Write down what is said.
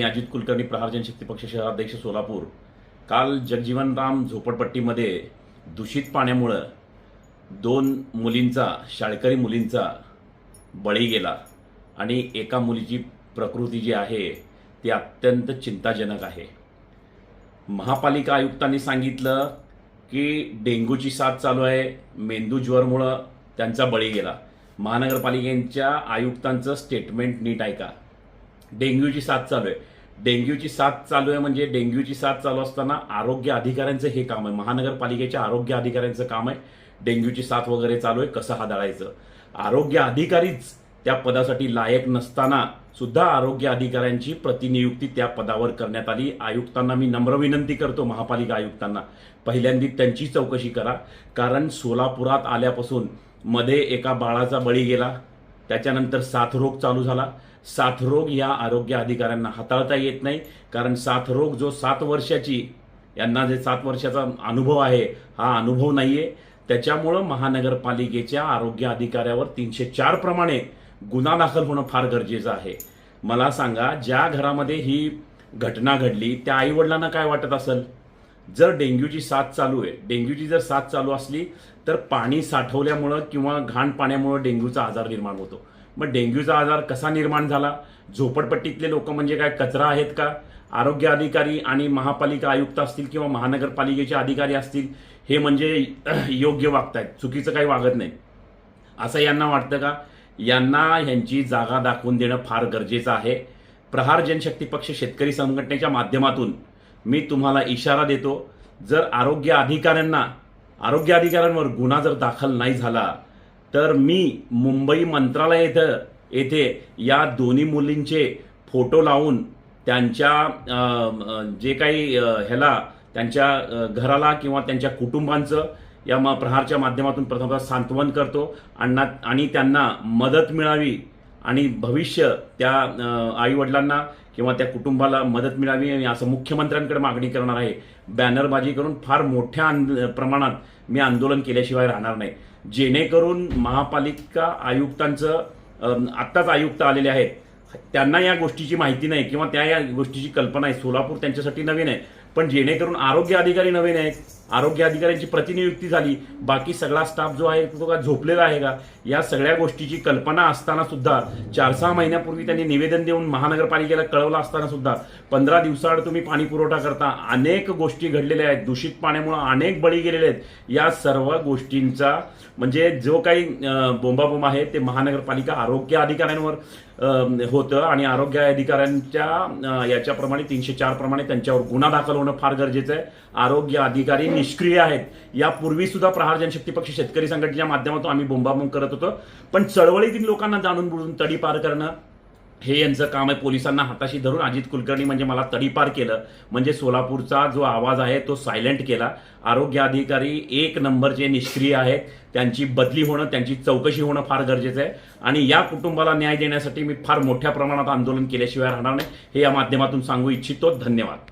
मी अजित कुलकर्णी प्रहारजन शक्ती पक्ष शहराध्यक्ष सोलापूर. काल जगजीवनराम झोपडपट्टीमध्ये दूषित पाण्यामुळं दोन मुलींचा शाळकरी मुलींचा बळी गेला आणि एका मुलीची प्रकृती जी आहे ती अत्यंत चिंताजनक आहे. महापालिका आयुक्तांनी सांगितलं की डेंग्यूची साथ चालू आहे मेंदू ज्वरमुळं त्यांचा बळी गेला. महानगरपालिकेच्या आयुक्तांचं स्टेटमेंट नीट ऐका. डेंग्यूची साथ चालू आहे. डेंग्यूची साथ चालू आहे म्हणजे डेंग्यूची साथ चालू असताना आरोग्य अधिकाऱ्यांचं हे काम आहे. महानगरपालिकेच्या आरोग्य अधिकाऱ्यांचं काम आहे. डेंग्यूची साथ वगैरे चालू आहे. कसं हाताळायचं? आरोग्य अधिकारीच त्या पदासाठी लायक नसताना सुद्धा आरोग्य अधिकाऱ्यांची प्रतिनियुक्ती त्या पदावर करण्यात आली. आयुक्तांना मी नम्र विनंती करतो महापालिका आयुक्तांना. पहिल्यांदी त्यांची चौकशी करा. कारण सोलापुरात आल्यापासून मध्ये एका बाळाचा बळी गेला. त्याच्यानंतर साथरोग चालू झाला. साथरोग या आरोग्य अधिकाऱ्यांना हाताळता येत नाही. कारण साथरोग जो सात वर्षाची यांना जे सात वर्षाचा अनुभव आहे हा अनुभव नाही आहे त्याच्यामुळं महानगरपालिकेच्या आरोग्य अधिकाऱ्यावर तीनशे चार प्रमाणे गुन्हा दाखल होणं फार गरजेचं आहे. मला सांगा ज्या घरामध्ये ही घटना घडली त्या आईवडिलांना काय वाटत असेल? जर डेंग्यूची साथ चालू आहे डेंग्यूची जर साथ चालू असली तर पाणी साठवल्यामुळं किंवा घाण पाण्यामुळं डेंग्यूचा आजार निर्माण होतो. मग डेंग्यूचा आजार कसा निर्माण झाला? झोपडपट्टीतले लोक म्हणजे काय कचरा आहेत का? आरोग्य अधिकारी आणि महापालिका आयुक्त असतील किंवा महानगरपालिकेचे अधिकारी असतील हे म्हणजे योग्य वागतायत. चुकीचं काही वागत नाही. असं यांना वाटतं का? यांना ह्यांची जागा दाखवून देणं फार गरजेचं आहे. प्रहार जनशक्ती पक्ष शेतकरी संघटनेच्या माध्यमातून मी तुम्हाला इशारा देतो जर आरोग्य अधिकाऱ्यांना आरोग्य अधिकाऱ्यांवर गुन्हा जर दाखल नाही झाला तर मी मुंबई मंत्रालय येथं येथे या दोन्ही मुलींचे फोटो लावून त्यांच्या जे काही ह्याला त्यांच्या घराला किंवा त्यांच्या कुटुंबांचं या म- प्रहारच्या माध्यमातून प्रथमतः सांत्वन करतो अण्णा आणि त्यांना मदत मिळावी आणि भविष्य त्या आईवडिलांना किंवा त्या कुटुंबाला मदत मिळावी आणि असं मुख्यमंत्र्यांकडे मागणी करणार आहे. बॅनरबाजी करून फार मोठ्या प्रमाणात मी आंदोलन केल्याशिवाय राहणार नाही. जेणेकरून महापालिका आयुक्तांचं आत्ताच आयुक्त आलेले आहेत. त्यांना या गोष्टीची माहिती नाही किंवा त्या या गोष्टीची कल्पना आहे. सोलापूर त्यांच्यासाठी नवीन आहे. पण जेणेकरून आरोग्य अधिकारी नवीन आहेत. आरोग्य अधिकाऱ्यांची प्रतिनियुक्ती झाली. बाकी सगळा स्टाफ जो आहे तो का झोपलेला आहे का? या सगळ्या गोष्टीची कल्पना असताना सुद्धा चार सहा महिन्यापूर्वी त्यांनी निवेदन देऊन महानगरपालिकेला कळवलं असताना सुद्धा पंधरा दिवसाआड तुम्ही पाणी पुरवठा करता. अनेक गोष्टी घडलेल्या आहेत. दूषित पाण्यामुळे अनेक बळी गेलेले आहेत. या सर्व गोष्टींचा म्हणजे जो काही बोंबाबोंब आहे ते महानगरपालिका आरोग्य अधिकाऱ्यांवर होतं आणि आरोग्य अधिकाऱ्यांच्या याच्याप्रमाणे तीनशे चार प्रमाणे त्यांच्यावर गुन्हा दाखल होणं फार गरजेचं आहे. आरोग्य अधिकारी निष्क्रिय आहेत. यापूर्वी सुद्धा प्रहार जनशक्ती पक्ष शेतकरी संघटनेच्या माध्यमातून आम्ही बोंबाबोंब करत होतो. पण चळवळीतील लोकांना जाणून बुडून तडीपार करणं हे यांचं काम आहे. पोलिसांना हाताशी धरून अजित कुलकर्णी म्हणजे मला तडीपार केलं. म्हणजे सोलापूरचा जो आवाज आहे तो सायलेंट केला. आरोग्य अधिकारी एक नंबरचे निष्क्रिय आहेत. त्यांची बदली होणं त्यांची चौकशी होणं फार गरजेचं आहे. आणि या कुटुंबाला न्याय देण्यासाठी मी फार मोठ्या प्रमाणात आंदोलन केल्याशिवाय राहणार नाही. हे या माध्यमातून सांगू इच्छितो. धन्यवाद.